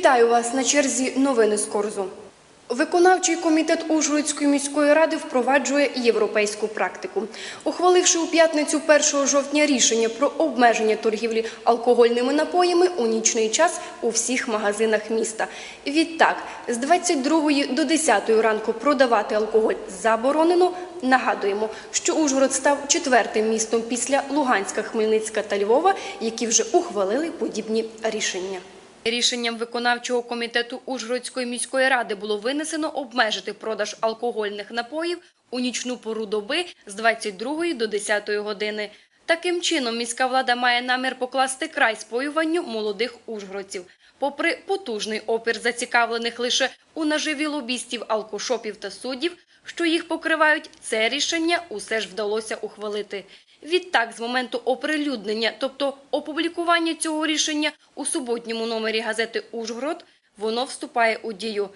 Вітаю вас на черзі новини з Корзу. Виконавчий комітет Ужгородської міської ради впроваджує європейську практику. Ухваливши у п'ятницю 1 жовтня рішення про обмеження торгівлі алкогольними напоями у нічний час у всіх магазинах міста. Відтак, з 22 до 10 ранку продавати алкоголь заборонено. Нагадуємо, що Ужгород став четвертим містом після Луганська, Хмельницька та Львова, які вже ухвалили подібні рішення. Рішенням виконавчого комітету Ужгородської міської ради було винесено обмежити продаж алкогольних напоїв у нічну пору доби з 22 до 10 години. Таким чином, міська влада має намір покласти край споюванню молодих ужгородців. Попри потужний опір зацікавлених лише у наживі лобістів, алкошопів та суддів, що їх покривають, це рішення усе ж вдалося ухвалити. Відтак, з моменту оприлюднення, тобто опублікування цього рішення у суботньому номері газети Ужгород, воно вступає у дію.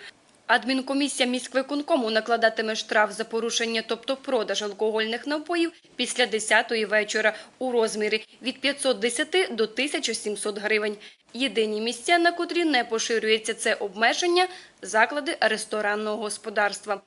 Адмінкомісія міськвиконкому накладатиме штраф за порушення, тобто продаж алкогольних напоїв після 10-ї вечора у розмірі від 510 до 1700 гривень. Єдині місця, на котрі не поширюється це обмеження – заклади ресторанного господарства.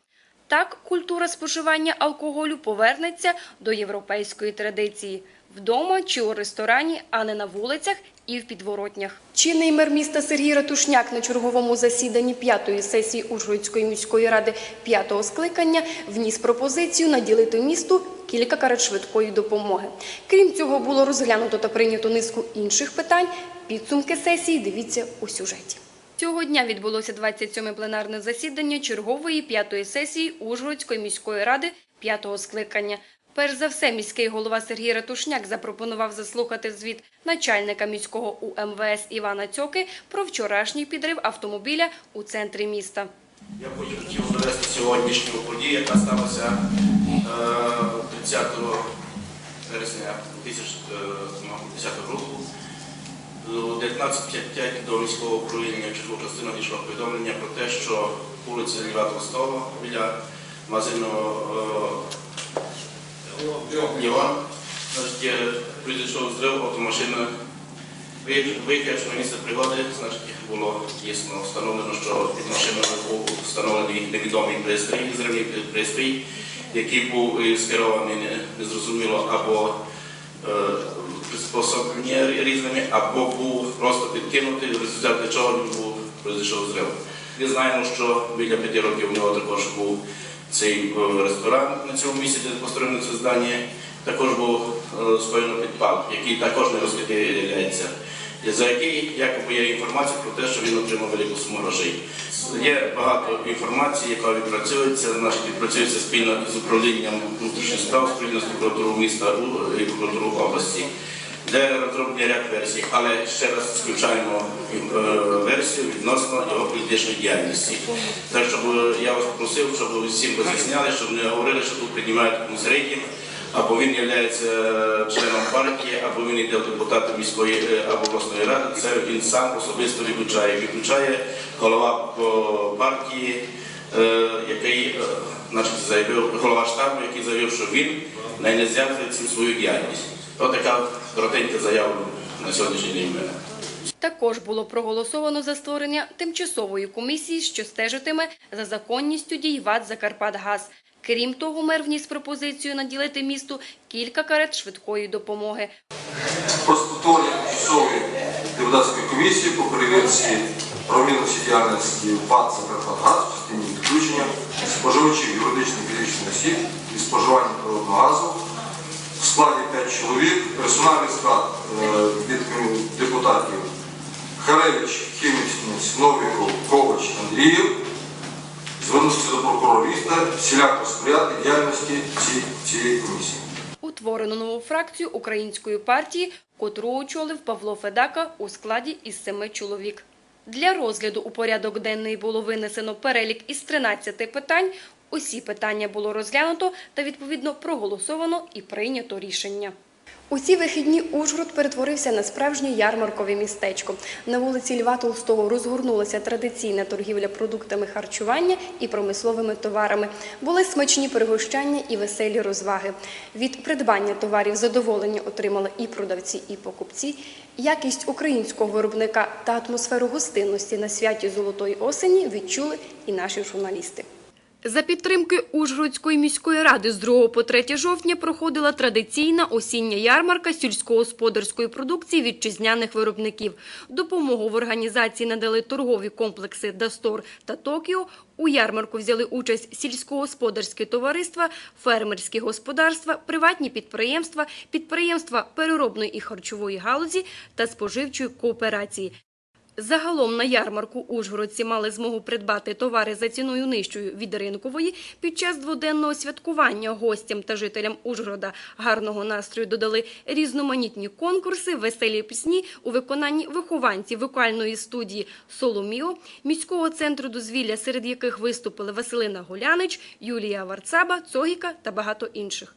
Так, культура споживання алкоголю повернеться до європейської традиції – вдома чи у ресторані, а не на вулицях і в підворотнях. Чинний мер міста Сергій Ратушняк на черговому засіданні п'ятої сесії Ужгородської міської ради п'ятого скликання вніс пропозицію наділити місту кілька карет швидкої допомоги. Крім цього, було розглянуто та прийнято низку інших питань. Підсумки сесії дивіться у сюжеті. Цього дня відбулося 27-ме пленарне засідання чергової п'ятої сесії Ужгородської міської ради п'ятого скликання. Перш за все, міський голова Сергій Ратушняк запропонував заслухати звіт начальника міського УМВС Івана Цьоки про вчорашній підрив автомобіля у центрі міста. Я б хотів довести сьогоднішню подію, яка сталася е, 30 вересня 2010 року. О 19.55 до міського управління чергового частини надійшло повідомлення про те, що вулиця Льва Толстого біля магазину е, Льва е, прийшов зрив автомашини. Виїхавши на місце пригоди, значить, було дійсно встановлено, що під машиною був встановлений невідомий пристрій, зривний пристрій, який був е, скерований незрозуміло або е, різними, або був просто підкинутий, в результаті чого він був пройшов зрив. Ми знаємо, що біля п'яти років у нього також був цей е, ресторан на цьому місці, де построєно це здання. Також був е, скоєно підпал, який також не розкриється, за який якоби є інформація про те, що він отримав велику суму грошей. Є багато інформації, яка відпрацьовується, значить відпрацюється спільно з управлінням внутрішніх справ, спільно з прокуратурою міста і прокуратурою області, де розроблені ряд версій, але ще раз включаємо е, версію відносно його політичної діяльності. Так, щоб е, я вас попросив, щоб всім роз'ясняли, щоб не говорили, що тут приймають комусь рейтинг, або він є членом партії, або він йде в депутати міської е, або обласної ради. Це він сам особисто виключає. Виключає голова партії, е, який е, значить, заявив, голова штабу, який заявив, що він не зв'язує цим свою діяльність. Така коротенька заява на сьогоднішній день мене. Також було проголосовано за створення тимчасової комісії, що стежитиме за законністю дій ВАД «Закарпатгаз». Крім того, мер вніс пропозицію наділити місту кілька карет швидкої допомоги. про створення тимчасової депутатської комісії по перевірці правомірності діяльності ПАД «Закарпатгаз» в частині відключення споживачів юридичних фізичних осіб від споживання природного газу в складі 5 склад е, від депутатів Харевич, Хімічниць, Новіков, Ковач, Андріїв, звернутися до прокурора міста, всіляко сприяти діяльності цієї комісії. Утворено нову фракцію української партії, котру очолив Павло Федака у складі із семи чоловік. Для розгляду у порядок денний було винесено перелік із 13 питань. Усі питання було розглянуто та відповідно проголосовано і прийнято рішення. У ці вихідні Ужгород перетворився на справжнє ярмаркове містечко. На вулиці Льва Толстого розгорнулася традиційна торгівля продуктами харчування і промисловими товарами. Були смачні пригощання і веселі розваги. Від придбання товарів задоволення отримали і продавці, і покупці. Якість українського виробника та атмосферу гостинності на святі Золотої осені відчули і наші журналісти. За підтримки Ужгородської міської ради з 2 по 3 жовтня проходила традиційна осіння ярмарка сільськогосподарської продукції вітчизняних виробників. Допомогу в організації надали торгові комплекси Дастор та Токіо. У ярмарку взяли участь сільськогосподарські товариства, фермерські господарства, приватні підприємства, підприємства переробної і харчової галузі та споживчої кооперації. Загалом на ярмарку ужгородці мали змогу придбати товари за ціною нижчою від ринкової. Під час дводенного святкування гостям та жителям Ужгорода гарного настрою додали різноманітні конкурси, веселі пісні у виконанні вихованців вокальної студії Соломіо, міського центру дозвілля, серед яких виступили Василина Голянич, Юлія Варцаба, Цогіка та багато інших.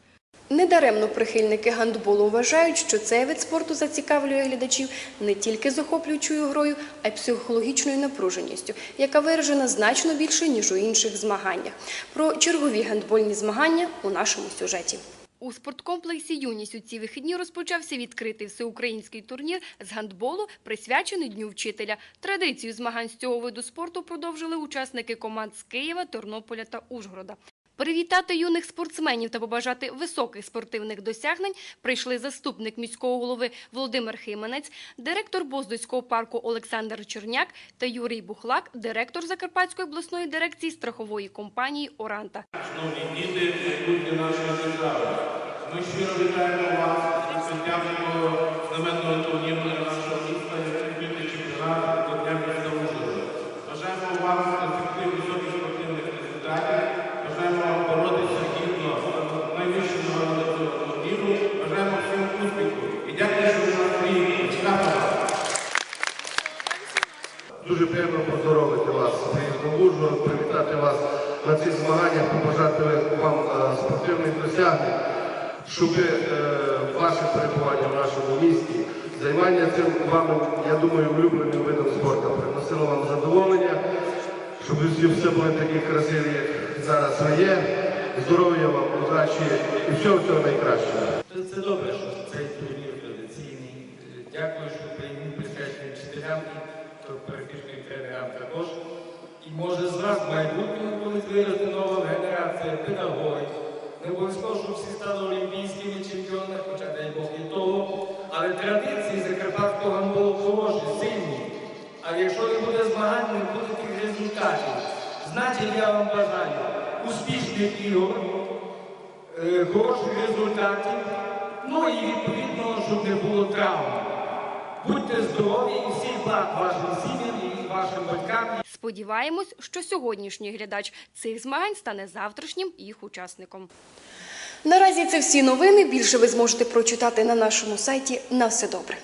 Недаремно прихильники гандболу вважають, що цей вид спорту зацікавлює глядачів не тільки захоплюючою грою, а й психологічною напруженістю, яка виражена значно більше, ніж у інших змаганнях. Про чергові гандбольні змагання у нашому сюжеті. У спорткомплексі «Юність» у ці вихідні розпочався відкритий всеукраїнський турнір з гандболу, присвячений Дню вчителя. Традицію змагань з цього виду спорту продовжили учасники команд з Києва, Тернополя та Ужгорода. Привітати юних спортсменів та побажати високих спортивних досягнень прийшли заступник міського голови Володимир Хименець, директор Боздоцького парку Олександр Черняк та Юрій Бухлак, директор Закарпатської обласної дирекції страхової компанії Оранта. Шановні діти, майбутнє нашої держави. Ми щиро вітаємо вас відкриттям такого знаменного турніру нашого міста, як відкритий чемпіонат до Дня. Бажаємо вам поздоровити вас приїздом привітати вас на цих змаганнях, побажати вам е, спортивних досягнень, щоб е, ваше перебування в нашому місті, займання цим вами, я думаю, улюбленим видом спорту приносило вам задоволення, щоб все були такі красиві, як зараз ви є. Здоров'я вам, удачі і всього всього найкращого. Це, добре, що цей турнір традиційний. Дякую, що прийму присвячений вчителям і перебіжним тренерам також. І може з вас в майбутньому колись виросте нова генерація педагогів. Не обов'язково, щоб всі стали олімпійськими чемпіонами, хоча дай Бог і того. Але традиції закарпатського гандболу хороші, сильні. А якщо не буде змагань, не буде тих результатів. Значить, я вам бажаю успішних ігор, е, хороших результатів, ну і відповідно, щоб не було травм. Будьте здорові і всім вашим сім'ям і вашим батькам. Сподіваємось, що сьогоднішній глядач цих змагань стане завтрашнім їх учасником. Наразі це всі новини. Більше ви зможете прочитати на нашому сайті. На все добре.